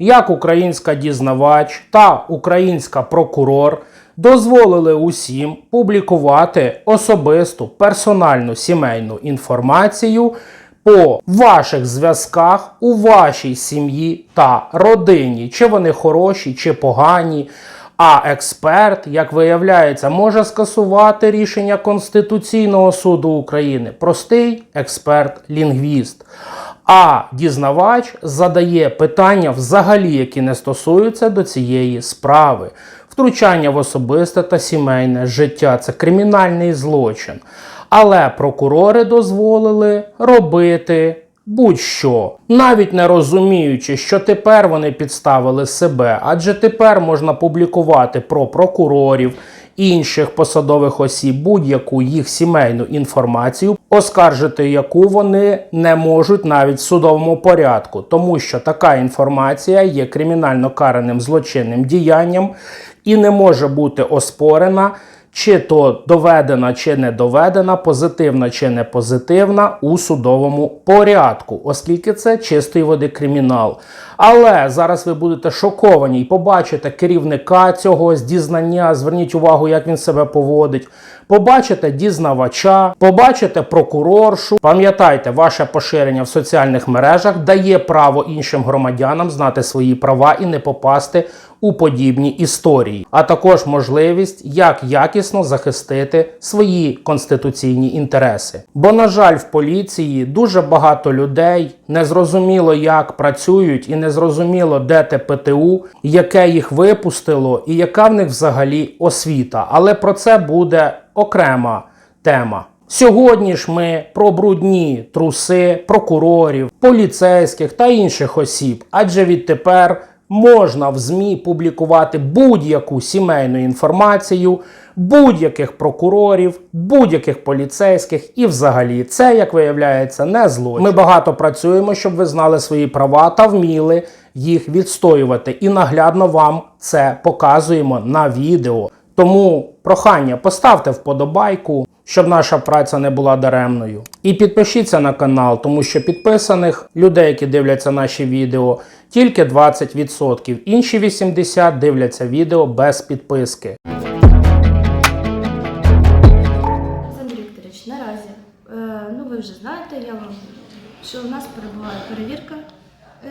як українська дізнавач та українська прокурор дозволили усім публікувати особисту персональну сімейну інформацію по ваших зв'язках у вашій сім'ї та родині, чи вони хороші, чи погані. А експерт, як виявляється, може скасувати рішення Конституційного суду України. Простий експерт-лінгвіст. А дізнавач задає питання, взагалі, які не стосуються до цієї справи. Втручання в особисте та сімейне життя це кримінальний злочин. Але прокурори дозволили робити будь-що, навіть не розуміючи, що тепер вони підставили себе, адже тепер можна публікувати про прокурорів, інших посадових осіб будь-яку їх сімейну інформацію, оскаржити яку вони не можуть навіть в судовому порядку, тому що така інформація є кримінально караним злочинним діянням і не може бути оспорена чи то доведена, чи не доведена, позитивна чи не позитивна у судовому порядку, оскільки це чистої води кримінал. Але зараз ви будете шоковані і побачите керівника цього з дізнання. Зверніть увагу, як він себе поводить. Побачите дізнавача, побачите прокуроршу. Пам'ятайте, ваше поширення в соціальних мережах дає право іншим громадянам знати свої права і не попасти у подібні історії, а також можливість, як якісно захистити свої конституційні інтереси. Бо, на жаль, в поліції дуже багато людей незрозуміло як працюють, і незрозуміло, де те ПТУ, яке їх випустило, і яка в них взагалі освіта. Але про це буде окрема тема. Сьогодні ж ми про брудні труси прокурорів, поліцейських та інших осіб, адже відтепер можна в ЗМІ публікувати будь-яку сімейну інформацію, будь-яких прокурорів, будь-яких поліцейських, і взагалі це, як виявляється, не злочин. Ми багато працюємо, щоб ви знали свої права та вміли їх відстоювати. І наглядно вам це показуємо на відео. Тому прохання поставте вподобайку, щоб наша праця не була даремною. І підпишіться на канал, тому що підписаних людей, які дивляться наші відео, тільки 20%. Інші 80% дивляться відео без підписки. Олександр Вікторович, наразі, е, ну ви вже знаєте, я вам, що у нас перебуває перевірка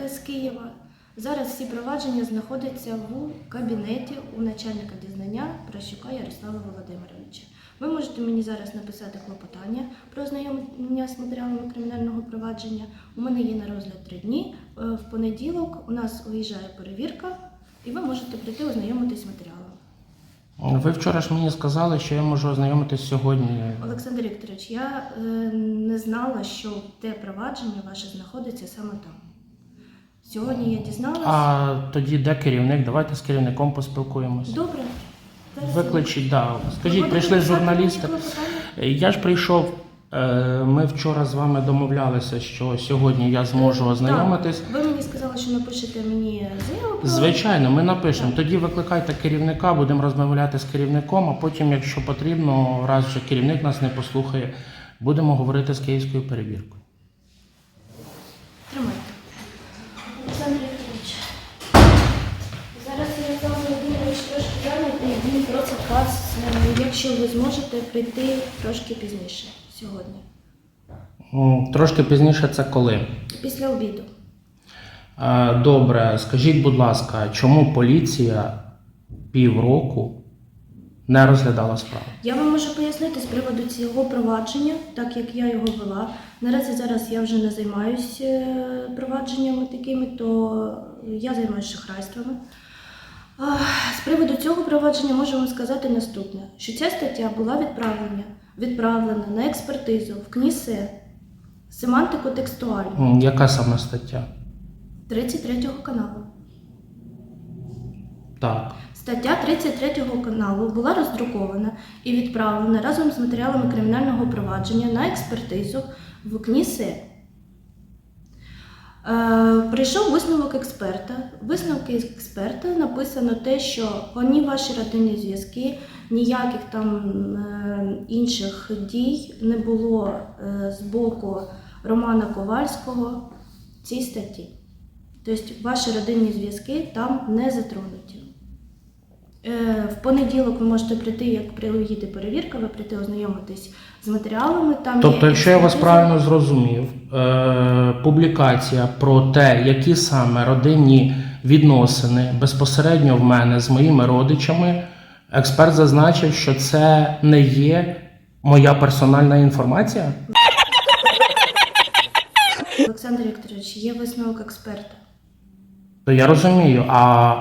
е, з Києва. Зараз всі провадження знаходяться в кабінеті у начальника дізнання Прощука Ярослава Володимировича. Ви можете мені зараз написати клопотання про ознайомлення з матеріалами кримінального провадження. У мене є на розгляд три дні. Е, В понеділок у нас виїжджає перевірка, і ви можете прийти ознайомитись з матеріалом. Ви вчора ж мені сказали, що я можу ознайомитись сьогодні. Олександр Вікторович, я е, не знала, що те провадження ваше знаходиться саме там. Сьогодні я дізналася. А тоді де керівник? Давайте з керівником поспілкуємось. Добре. Викличіть, да. Скажіть, прийшли журналісти. Я ж прийшов. е, Ми вчора з вами домовлялися, що сьогодні я зможу ознайомитись. Так. Ви мені сказали, що напишете мені заяву. про- Звичайно, ми напишемо. Тоді викликайте керівника, будемо розмовляти з керівником, а потім, якщо потрібно, раз вже керівник нас не послухає, будемо говорити з київською перевіркою. Якщо ви зможете прийти трошки пізніше сьогодні, М, Трошки пізніше це коли? після обіду. Е, Добре, скажіть, будь ласка, чому поліція півроку не розглядала справу? Я вам можу пояснити з приводу цього провадження, так як я його вела. Наразі зараз я вже не займаюся провадженнями такими, то я займаюся шахрайствами. З приводу цього провадження можу вам сказати наступне: що ця стаття була відправлена, відправлена на експертизу в КНІСЕ семантико-текстуальну Яка саме стаття? 33 каналу. Так. Стаття 33 каналу була роздрукована і відправлена разом з матеріалами кримінального провадження на експертизу в КНІСЕ. Е, прийшов висновок експерта. Висновки експерта написано те, що ні ваші родинні зв'язки, ніяких там е, інших дій не було е, з боку Романа Ковальського в цій статті. Тобто ваші родинні зв'язки там не затронуті. Е, В понеділок ви можете прийти, як приїде перевірка, ви прийти ознайомитись з матеріалами. Там Тобто, якщо я вас правильно зрозумів, е, публікація про те, які саме родинні відносини безпосередньо в мене з моїми родичами, експерт зазначив, що це не є моя персональна інформація. Олександр Вікторович, є висновок експерта. То я розумію, а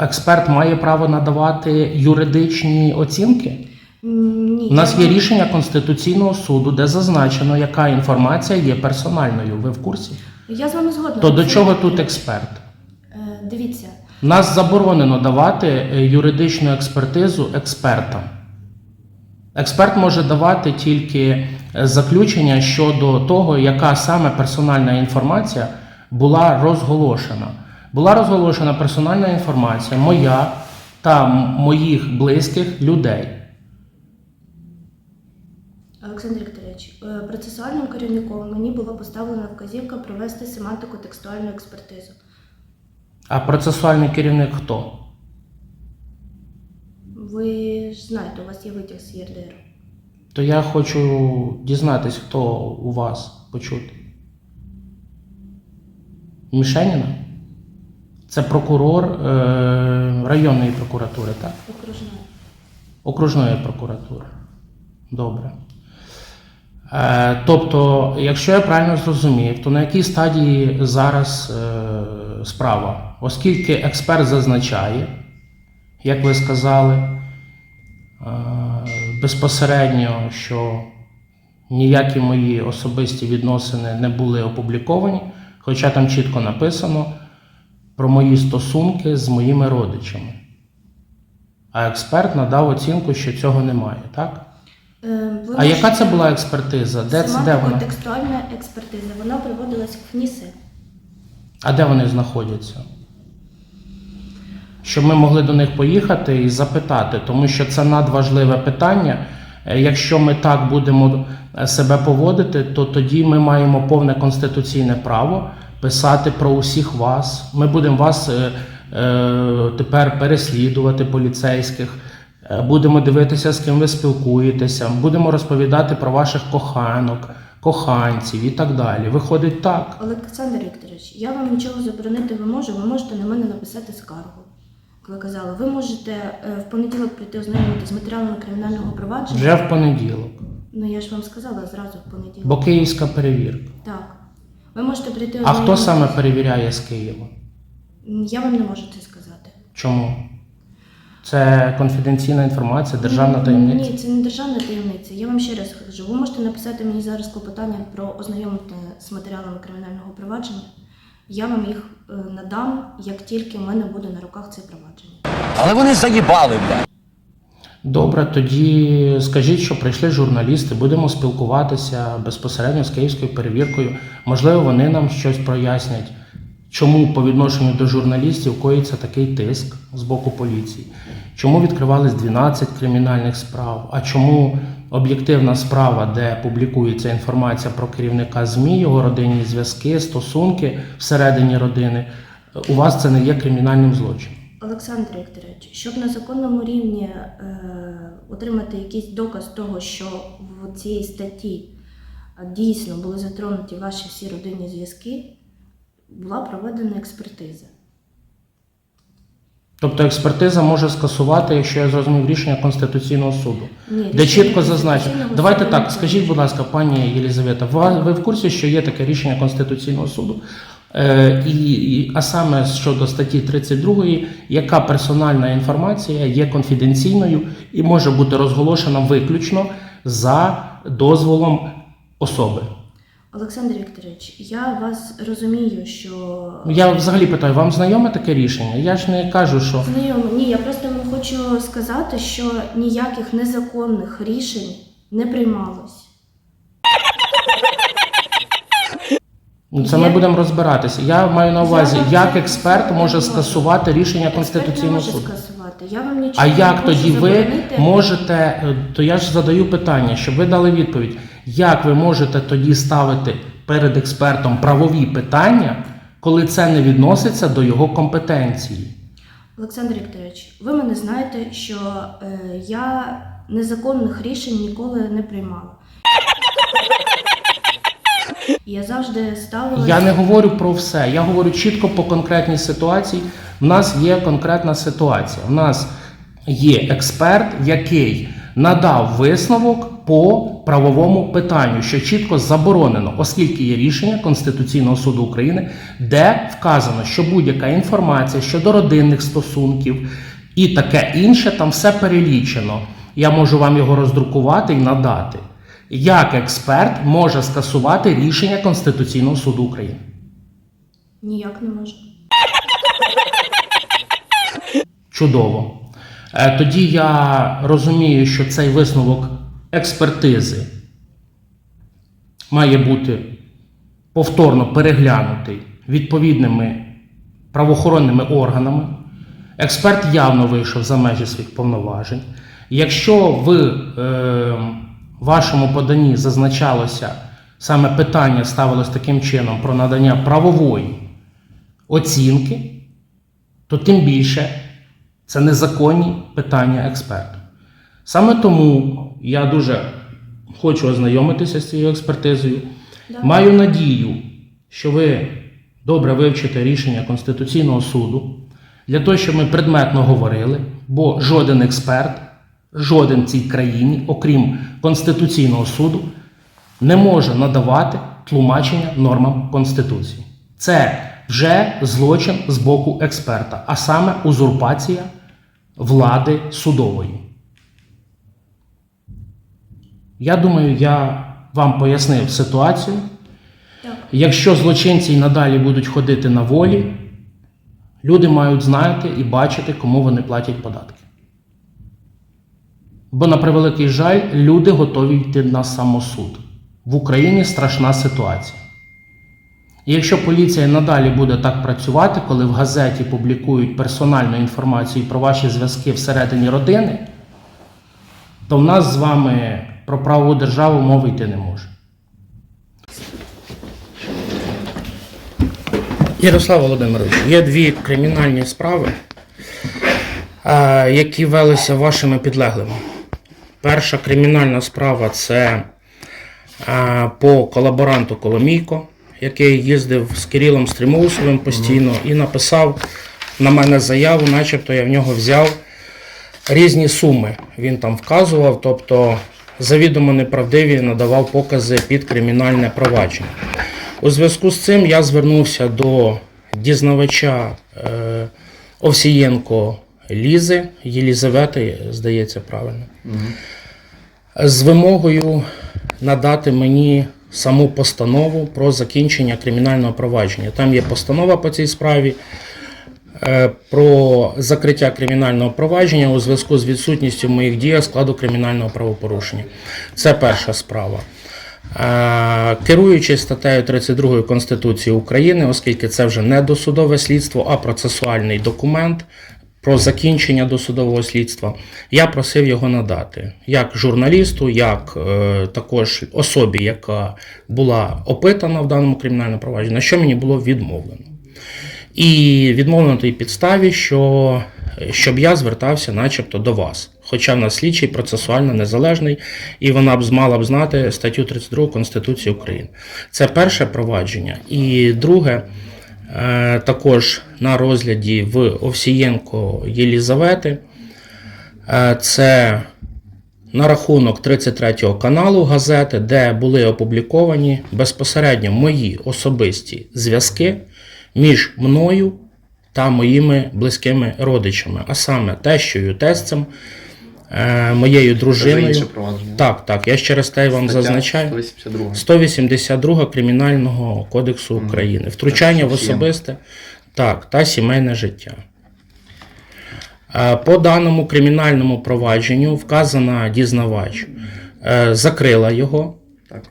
експерт має право надавати юридичні оцінки. Ні, У нас є рішення Конституційного суду, де зазначено, яка інформація є персональною. Ви в курсі? Я з вами згодна. То до чого тут експерт? Е, Дивіться, Нас заборонено давати е, юридичну експертизу експертам. Експерт може давати тільки е, заключення щодо того, яка саме персональна інформація була розголошена. Була розголошена персональна інформація моя та моїх близьких людей. Олександр Вікторович, е, процесуальним керівником мені була поставлена вказівка провести семантику текстуальну експертизу. А процесуальний керівник хто? Ви ж знаєте, у вас є витяг з ЄРДР. То я хочу дізнатись, хто у вас почути. Мішеніна? Це прокурор е, районної прокуратури, так? Окружна. Окружної прокуратури. Добре. Е, тобто, якщо я правильно зрозумів, то на якій стадії зараз е, справа? Оскільки експерт зазначає, як ви сказали, е, безпосередньо, що ніякі мої особисті відносини не були опубліковані, хоча там чітко написано про мої стосунки з моїми родичами. А експерт надав оцінку, що цього немає, так? Е, А яка це була експертиза? Де, це, де вона? Текстуальна експертиза. Вона проводилась в ФНІСи. А де вони знаходяться? Щоб ми могли до них поїхати і запитати, тому що це надважливе питання. Е, Якщо ми так будемо е, себе поводити, то тоді ми маємо повне конституційне право писати про усіх вас. Ми будемо вас е, е, тепер переслідувати поліцейських. Е, Будемо дивитися, з ким ви спілкуєтеся, будемо розповідати про ваших коханок, коханців і так далі. Виходить так. Олександр Вікторович, я вам нічого заборонити не можу, ви можете на мене написати скаргу. Ви казали, ви можете е, в понеділок прийти ознайомитися з матеріалами кримінального провадження. Вже в понеділок. Ну я ж вам сказала зразу в понеділок. Бо київська перевірка. Так. Ви можете прийти А хто саме перевіряє з Києва? Я вам не можу це сказати. Чому? Це конфіденційна інформація, державна таємниця. Ні, це не державна таємниця. Я вам ще раз кажу. Ви можете написати мені зараз клопотання про ознайомлення з матеріалами кримінального провадження. Я вам їх е, надам, як тільки в мене буде на руках це провадження. Але вони заїбали, блядь. Добре, тоді скажіть, що прийшли журналісти, будемо спілкуватися безпосередньо з київською перевіркою. Можливо, вони нам щось прояснять, чому по відношенню до журналістів коїться такий тиск з боку поліції, чому відкривались 12 кримінальних справ, а чому об'єктивна справа, де публікується інформація про керівника ЗМІ, його родинні зв'язки, стосунки всередині родини, у вас це не є кримінальним злочином. Олександр Вікторович, щоб на законному рівні е, отримати якийсь доказ того, що в цій статті е, дійсно були затронуті ваші всі родинні зв'язки, була проведена експертиза. Тобто експертиза може скасувати, якщо я зрозумів рішення Конституційного суду, Ні, де чітко зазначено. Давайте так, скажіть, будь ласка, пані Єлізавета, ви, ви в курсі, що є таке рішення Конституційного суду? Е, і, а саме щодо статті 32, яка персональна інформація є конфіденційною і може бути розголошена виключно за дозволом особи. Олександр Вікторович, я вас розумію, що Я взагалі питаю, вам знайоме таке рішення? Я ж не кажу, що. знайомо. Ні, я просто вам хочу сказати, що ніяких незаконних рішень не приймалось. Ну, Це ми будемо розбиратися. Я маю на увазі, Я як експерт не може можу. скасувати рішення Конституційного суду. скасувати. Я вам нічого А не як можу тоді ви заборонити. можете, е, то я ж задаю питання, щоб ви дали відповідь, як ви можете тоді ставити перед експертом правові питання, коли це не відноситься до його компетенції. Олександр Вікторович, ви мене знаєте, що е, я незаконних рішень ніколи не приймала. Я завжди ставила. Я не говорю про все. Я говорю чітко по конкретній ситуації. У нас є конкретна ситуація. У нас є експерт, який надав висновок по правовому питанню, що чітко заборонено, оскільки є рішення Конституційного суду України, де вказано, що будь-яка інформація щодо родинних стосунків і таке інше, там все перелічено. Я можу вам його роздрукувати і надати. Як експерт може скасувати рішення Конституційного суду України? Ніяк не можу. Чудово. Е, Тоді я розумію, що цей висновок експертизи має бути повторно переглянутий відповідними правоохоронними органами. Експерт явно вийшов за межі своїх повноважень. Якщо в е, вашому поданні зазначалося саме питання ставилось таким чином про надання правової оцінки, то тим більше це незаконні питання експерту. Саме тому я дуже хочу ознайомитися з цією експертизою. Да. Маю надію, що ви добре вивчите рішення Конституційного суду для того, щоб ми предметно говорили, бо жоден експерт, жоден цій країні, окрім Конституційного суду, не може надавати тлумачення нормам Конституції. Це вже злочин з боку експерта, а саме узурпація влади судової. Я думаю, я вам пояснив ситуацію. Якщо злочинці й надалі будуть ходити на волі, люди мають знати і бачити, кому вони платять податки. Бо, на превеликий жаль, люди готові йти на самосуд. В Україні страшна ситуація. І якщо поліція надалі буде так працювати, коли в газеті публікують персональну інформацію про ваші зв'язки всередині родини, то в нас з вами про правову державу мови йти не може. Ярослав Володимирович, є дві кримінальні справи, які велися вашими підлеглими. Перша кримінальна справа це по колаборанту Коломійко, який їздив з Кирилом Стрімоусовим постійно і написав на мене заяву, начебто я в нього взяв різні суми. Він там вказував, тобто завідомо неправдиві надавав покази під кримінальне провадження. У зв'язку з цим я звернувся до дізнавача е, Овсієнко Лізи, Єлізавети, здається, правильно, з вимогою надати мені саму постанову про закінчення кримінального провадження. Там є постанова по цій справі е, про закриття кримінального провадження у зв'язку з відсутністю в моїх діях складу кримінального правопорушення. Це перша справа. Е, Керуючись статтею 32 Конституції України, оскільки це вже не досудове слідство, а процесуальний документ про закінчення досудового слідства, я просив його надати як журналісту, як е, також особі, яка була опитана в даному кримінальному провадженні, на що мені було відмовлено. І відмовлено тій підставі, що щоб я звертався начебто до вас. Хоча в нас слідчий процесуально незалежний, і вона б мала б знати статтю 32 Конституції України. Це перше провадження. І друге, е, також на розгляді в Овсієнко Єлізавети. Е, Це на рахунок 33 каналу газети, де були опубліковані безпосередньо мої особисті зв'язки між мною та моїми близькими родичами, а саме тещою, тестем, е, моєю дружиною. Так, так, я ще раз те вам Стаття зазначаю. 182. 182 Кримінального кодексу України. Втручання в особисте так, та сімейне життя. Е, По даному кримінальному провадженню вказана дізнавач е, закрила його. Так,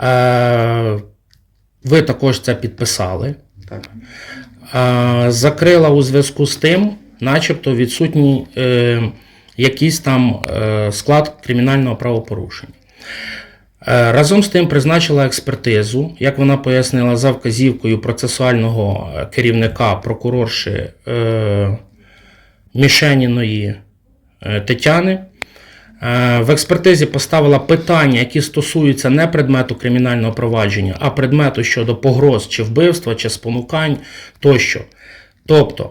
Е, Ви також це підписали. так. Закрила у зв'язку з тим, начебто відсутній якийсь там склад кримінального правопорушення. Е, Разом з тим призначила експертизу, як вона пояснила, за вказівкою процесуального е, керівника прокурорши е, Мішеніної Тетяни. В експертизі поставила питання, які стосуються не предмету кримінального провадження, а предмету щодо погроз чи вбивства, чи спонукань тощо. Тобто,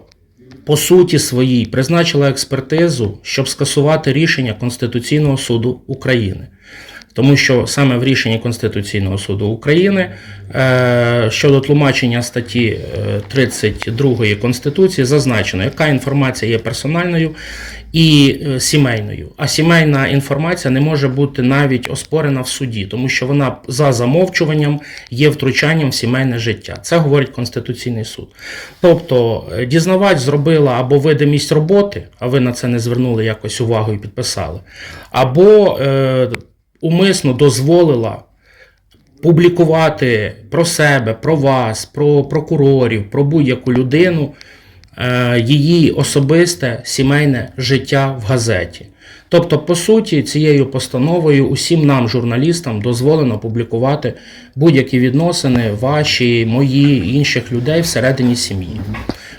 по суті своїй призначила експертизу, щоб скасувати рішення Конституційного суду України. Тому що саме в рішенні Конституційного суду України е, щодо тлумачення статті е, 32 Конституції зазначено, яка інформація є персональною і е, сімейною. А сімейна інформація не може бути навіть оспорена в суді, тому що вона за замовчуванням є втручанням в сімейне життя. Це говорить Конституційний суд. Тобто е, дізнавач зробила або видимість роботи, а ви на це не звернули якось увагу і підписали, або е, умисно дозволила публікувати про себе, про вас, про прокурорів, про будь-яку людину е, її особисте сімейне життя в газеті. Тобто, по суті, цією постановою усім нам, журналістам, дозволено публікувати будь-які відносини ваші, мої, інших людей всередині сім'ї.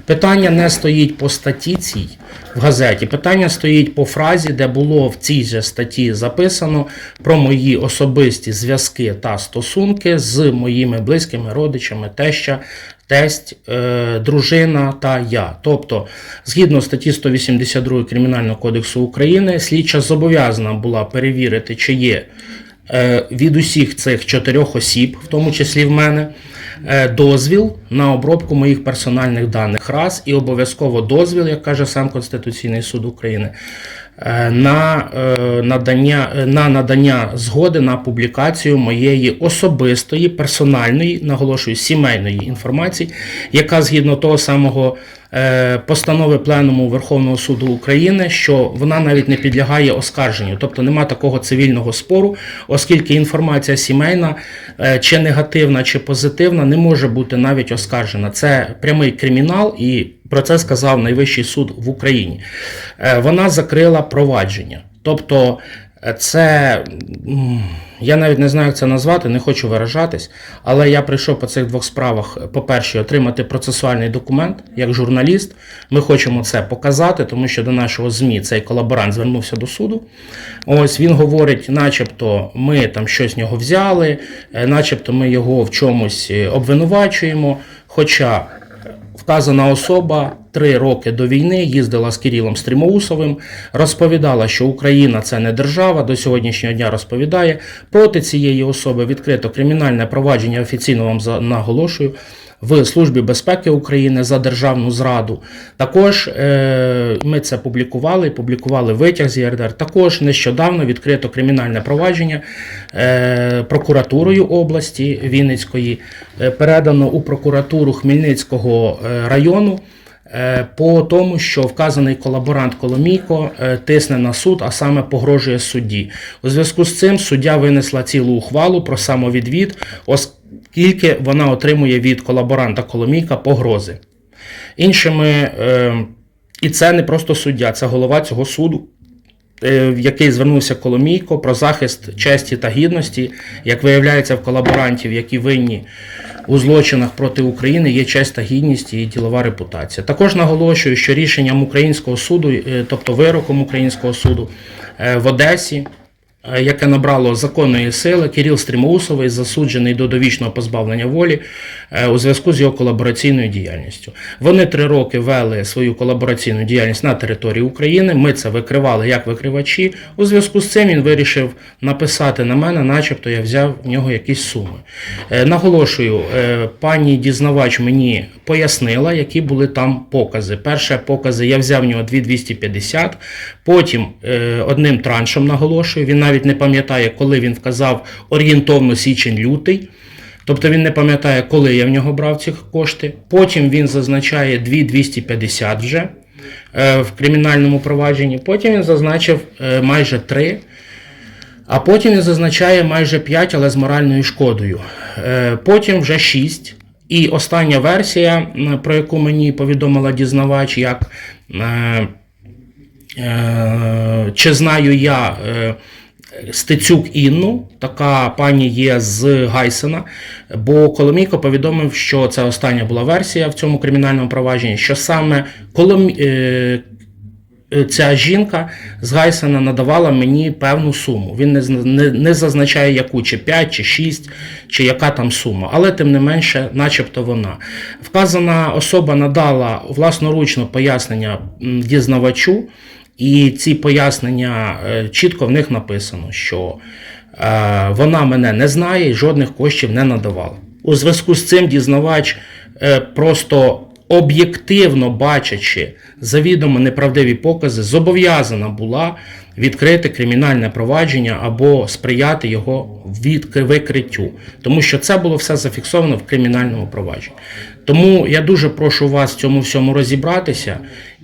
Питання не стоїть по статті цій в газеті. Питання стоїть по фразі, де було в цій же статті записано про мої особисті зв'язки та стосунки з моїми близькими родичами, теща, тесть, е, дружина та я. Тобто, згідно статті 182 Кримінального кодексу України, слідча зобов'язана була перевірити, чи є е, від усіх цих чотирьох осіб, в тому числі в мене, дозвіл на обробку моїх персональних даних. Раз і обов'язково дозвіл, як каже сам Конституційний суд України, е, на е, надання, е, на надання згоди на публікацію моєї особистої, персональної, наголошую, сімейної інформації, яка згідно того самого е, постанови Пленуму Верховного суду України, що вона навіть не підлягає оскарженню, тобто нема такого цивільного спору, оскільки інформація сімейна, е, чи негативна, чи позитивна, не може бути навіть оскаржена. Це прямий кримінал, і про це сказав Найвищий суд в Україні. Е, Вона закрила провадження. Тобто, е, це я навіть не знаю, як це назвати, не хочу виражатись, але я прийшов по цих двох справах, по-перше, отримати процесуальний документ як журналіст. Ми хочемо це показати, тому що до нашого ЗМІ цей колаборант звернувся до суду. Ось він говорить, начебто, ми там щось в нього взяли, е, начебто ми його в чомусь е, обвинувачуємо. Хоча Вказана особа три роки до війни їздила з Кирилом Стрімоусовим, розповідала, що Україна це не держава. До сьогоднішнього дня розповідає. Проти цієї особи відкрито кримінальне провадження. Офіційно вам наголошую. В Службі безпеки України за державну зраду. Також е, ми це публікували, публікували витяг з ЄРДР. Також нещодавно відкрито кримінальне провадження е, прокуратурою області Вінницької, е, передано у прокуратуру Хмельницького району. По тому, що вказаний колаборант Коломійко тисне на суд, а саме погрожує судді. У зв'язку з цим суддя винесла цілу ухвалу про самовідвід, оскільки вона отримує від колаборанта Коломійка погрози. Іншими, е, і це не просто суддя, це голова цього суду, е, в який звернувся Коломійко про захист честі та гідності. Як виявляється, в колаборантів, які винні у злочинах проти України, є честь та гідність і ділова репутація. Також наголошую, що рішенням українського суду, е, тобто вироком українського суду е, в Одесі. Е, Яке набрало законної сили, Кирил Стрімоусовий засуджений до довічного позбавлення волі е, у зв'язку з його колабораційною діяльністю. Вони три роки вели свою колабораційну діяльність на території України. Ми це викривали як викривачі. У зв'язку з цим він вирішив написати на мене, начебто я взяв в нього якісь суми. Е, Наголошую, пані дізнавач мені пояснила, які були там покази. Перше покази я взяв в нього 2250, потім одним траншем наголошую. Він навіть не пам'ятає, коли він вказав орієнтовно січень-лютий. Тобто він не пам'ятає, коли я в нього брав ці кошти. Потім він зазначає 2250 вже е, в кримінальному провадженні. Потім він зазначив е, майже 3. А потім він зазначає майже 5, але з моральною шкодою. Е, Потім вже 6. І остання версія, про яку мені повідомила дізнавач, як чи знаю я, Стецюк Інну, така пані є з Гайсена. Бо Коломійко повідомив, що це остання була версія в цьому кримінальному провадженні, що саме Коломі... е, ця жінка з Гайсена надавала мені певну суму. Він не, не, не зазначає, яку, чи 5, чи 6, чи яка там сума. Але тим не менше, начебто вона. Вказана особа надала власноручно пояснення дізнавачу, і ці пояснення е, чітко в них написано, що е, вона мене не знає і жодних коштів не надавала. У зв'язку з цим дізнавач е, просто об'єктивно бачачи завідомо неправдиві покази, зобов'язана була відкрити кримінальне провадження або сприяти його викриттю, тому що це було все зафіксовано в кримінальному провадженні. Тому я дуже прошу вас в цьому всьому розібратися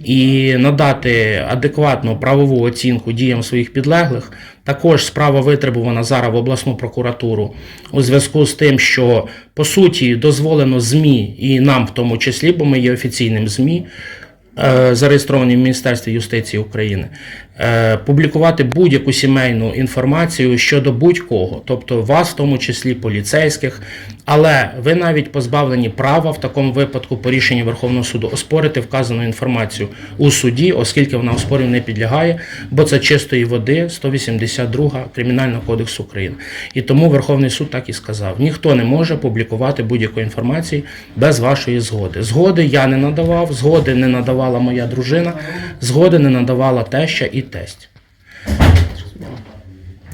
і надати адекватну правову оцінку діям своїх підлеглих. Також справа витребувана зараз в обласну прокуратуру у зв'язку з тим, що по суті дозволено ЗМІ і нам, в тому числі, бо ми є офіційним ЗМІ, е, зареєстровані в Міністерстві юстиції України, публікувати будь-яку сімейну інформацію щодо будь-кого, тобто вас, в тому числі поліцейських, але ви навіть позбавлені права в такому випадку по рішенню Верховного суду оспорити вказану інформацію у суді, оскільки вона оспорів не підлягає, бо це чистої води 182 Кримінального кодексу України. І тому Верховний суд так і сказав: ніхто не може публікувати будь-якої інформації без вашої згоди. Згоди я не надавав, згоди не надавала моя дружина, згоди не надавала теща і тесть.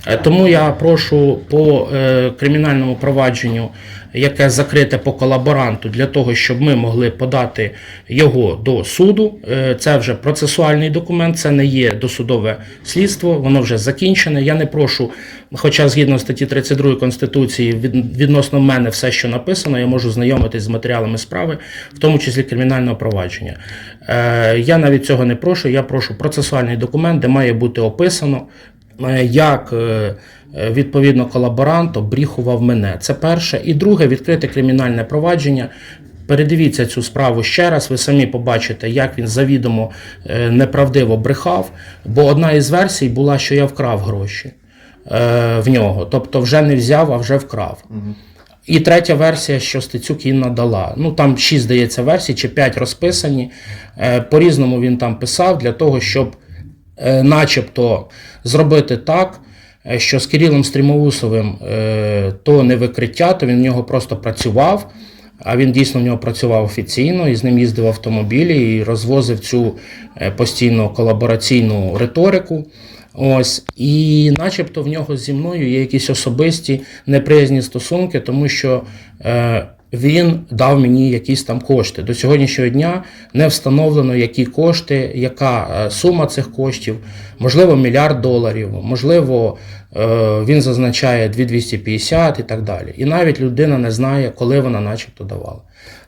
Е, Тому я прошу по е, кримінальному провадженню, яке закрите по колаборанту, для того, щоб ми могли подати його до суду. Е, це вже процесуальний документ, це не є досудове слідство, воно вже закінчене. Я не прошу, хоча згідно статті 32 Конституції, відносно мене все, що написано, я можу знайомитись з матеріалами справи, в тому числі кримінального провадження. Е, я навіть цього не прошу. Я прошу процесуальний документ, де має бути описано е, як відповідно колаборант обріхував мене. Це перше. І друге, відкрите кримінальне провадження. Передивіться цю справу ще раз, ви самі побачите, як він завідомо е, неправдиво брехав. Бо одна із версій була, що я вкрав гроші е, в нього. Тобто вже не взяв, а вже вкрав. І третя версія, що Стецюк їй надала. Ну там шість, здається, версій чи п'ять розписані. Е, По-різному він там писав для того, щоб е, начебто зробити так, е, що з Кирилом Стрімоусовим е, то не викриття, то він в нього просто працював. А він дійсно в нього працював офіційно і з ним їздив в автомобілі і розвозив цю е, постійно колабораційну риторику. Ось, і начебто в нього зі мною є якісь особисті неприязні стосунки, тому що е, він дав мені якісь там кошти. До сьогоднішнього дня не встановлено, які кошти, яка е, сума цих коштів, можливо, мільярд доларів, можливо, е, він зазначає 2250 і так далі. І навіть людина не знає, коли вона начебто давала.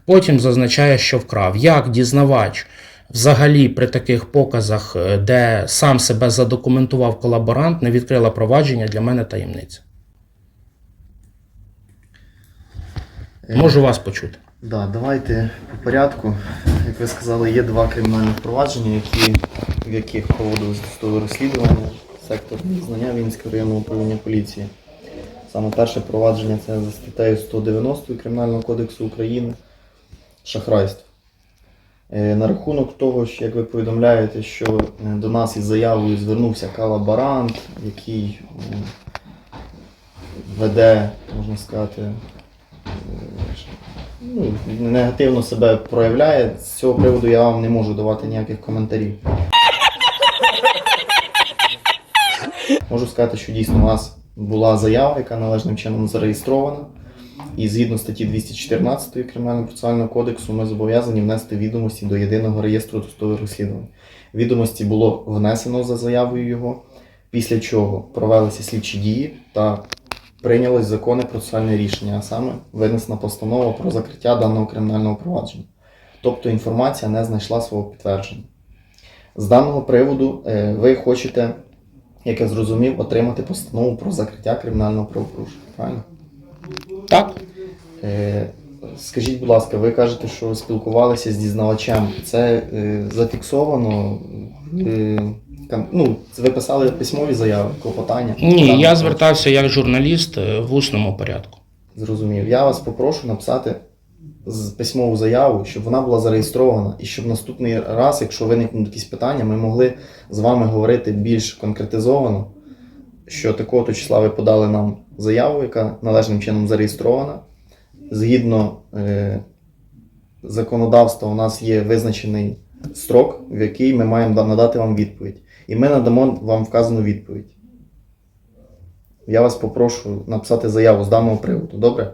Потім зазначає, що вкрав. Як дізнавач взагалі при таких показах, е, де сам себе задокументував колаборант, не відкрила провадження, для мене таємниця. Можу вас почути. Да, давайте по порядку. Як ви сказали, є два кримінальних провадження, які, в яких проводилось досудове розслідування сектор знання Вінницького районного управління поліції. Саме перше провадження це за статтею 190 Кримінального кодексу України шахрайство. Е, На рахунок того, що як ви повідомляєте, що е, до нас із заявою звернувся колаборант, який веде, можна сказати, е, ну, негативно себе проявляє. З цього приводу я вам не можу давати ніяких коментарів. Можу сказати, що дійсно у нас була заява, яка належним чином зареєстрована. І згідно статті 214 Кримінального процесуального кодексу ми зобов'язані внести відомості до єдиного реєстру досудових розслідувань. Відомості було внесено за заявою його, після чого провелися слідчі дії та прийнялось законне процесуальне рішення, а саме винесена постанова про закриття даного кримінального провадження. Тобто інформація не знайшла свого підтвердження. З даного приводу е, ви хочете, як я зрозумів, отримати постанову про закриття кримінального правопорушення. Правильно? Так? Е, Скажіть, будь ласка, ви кажете, що ви спілкувалися з дізнавачем. Це е, зафіксовано ну, ви писали письмові заяви, клопотання? Ні, Там, я звертався як журналіст е, в усному порядку. Зрозумів. Я вас попрошу написати письмову заяву, щоб вона була зареєстрована, і щоб наступний раз, якщо виникнуть якісь питання, ми могли з вами говорити більш конкретизовано, що такого-то числа ви подали нам заяву, яка належним чином зареєстрована. Згідно е, законодавства, у нас є визначений строк, в який ми маємо надати вам відповідь. І ми надамо вам вказану відповідь. Я вас попрошу написати заяву з даного приводу, добре?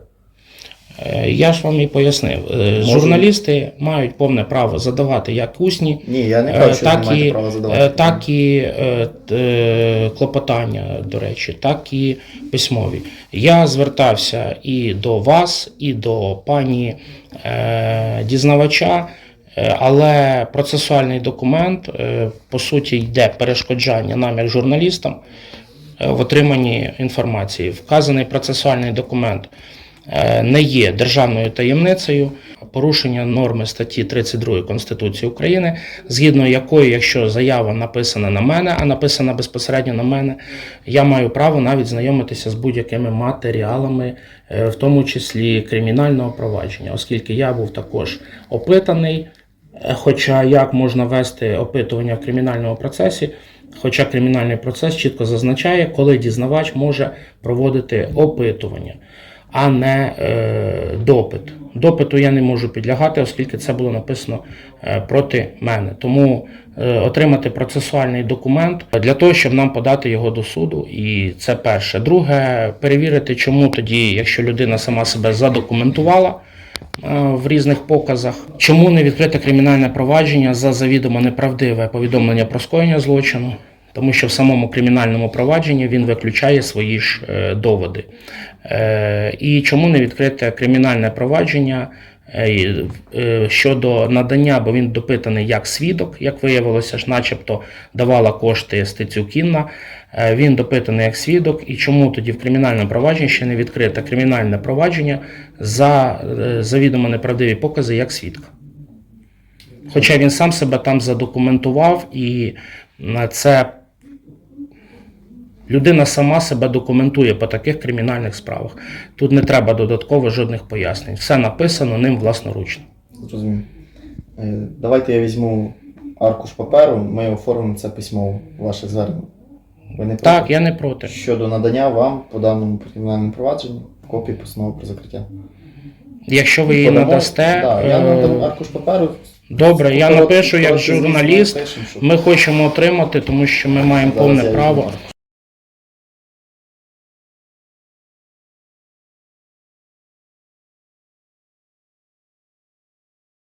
Е, Я ж вам і пояснив. Е, Можу- Журналісти мають повне право задавати як усні, Ні, я не Е, кажу, що так і, права е, задавати. так і е, клопотання, до речі, так і письмові. Я звертався і до вас, і до пані е, дізнавача, але процесуальний документ, е, по суті, йде перешкоджання нам, як журналістам, е, в отриманні інформації. Вказаний процесуальний документ е, не є державною таємницею, порушення норми статті 32 Конституції України, згідно якої, якщо заява написана на мене, а написана безпосередньо на мене, я маю право навіть знайомитися з будь-якими матеріалами, е, в тому числі кримінального провадження, оскільки я був також опитаний. Хоча як можна вести опитування в кримінальному процесі, хоча кримінальний процес чітко зазначає, коли дізнавач може проводити опитування, а не е, допит. Допиту я не можу підлягати, оскільки це було написано е, проти мене. Тому е, отримати процесуальний документ для того, щоб нам подати його до суду. І це перше. Друге, перевірити, чому тоді, якщо людина сама себе задокументувала в різних показах, чому не відкрите кримінальне провадження за завідомо неправдиве повідомлення про скоєння злочину. Тому що в самому кримінальному провадженні він виключає свої ж е, доводи. Е, і чому не відкрите кримінальне провадження е, е, щодо надання, бо він допитаний як свідок, як виявилося ж, начебто давала кошти Стецюкінна. Е, Він допитаний як свідок, і чому тоді в кримінальному провадженні ще не відкрите кримінальне провадження за е, завідомо неправдиві покази як свідка. Хоча він сам себе там задокументував, і це людина сама себе документує по таких кримінальних справах. Тут не треба додатково жодних пояснень. Все написано ним власноручно. Зрозумів. Е, Давайте я візьму аркуш паперу, ми оформимо це письмово, ваше звернення. Ви не Так, проти? я не проти. Щодо надання вам по даному кримінальному провадженню копії постанови про закриття. Якщо ви її Подамо- надасте, Да, я е, надам аркуш паперу. добре, я Коротко- напишу як коротко, звісно, журналіст. напишемо, щоб- Ми хочемо отримати, тому що ми маємо Зараз повне я право аркуш.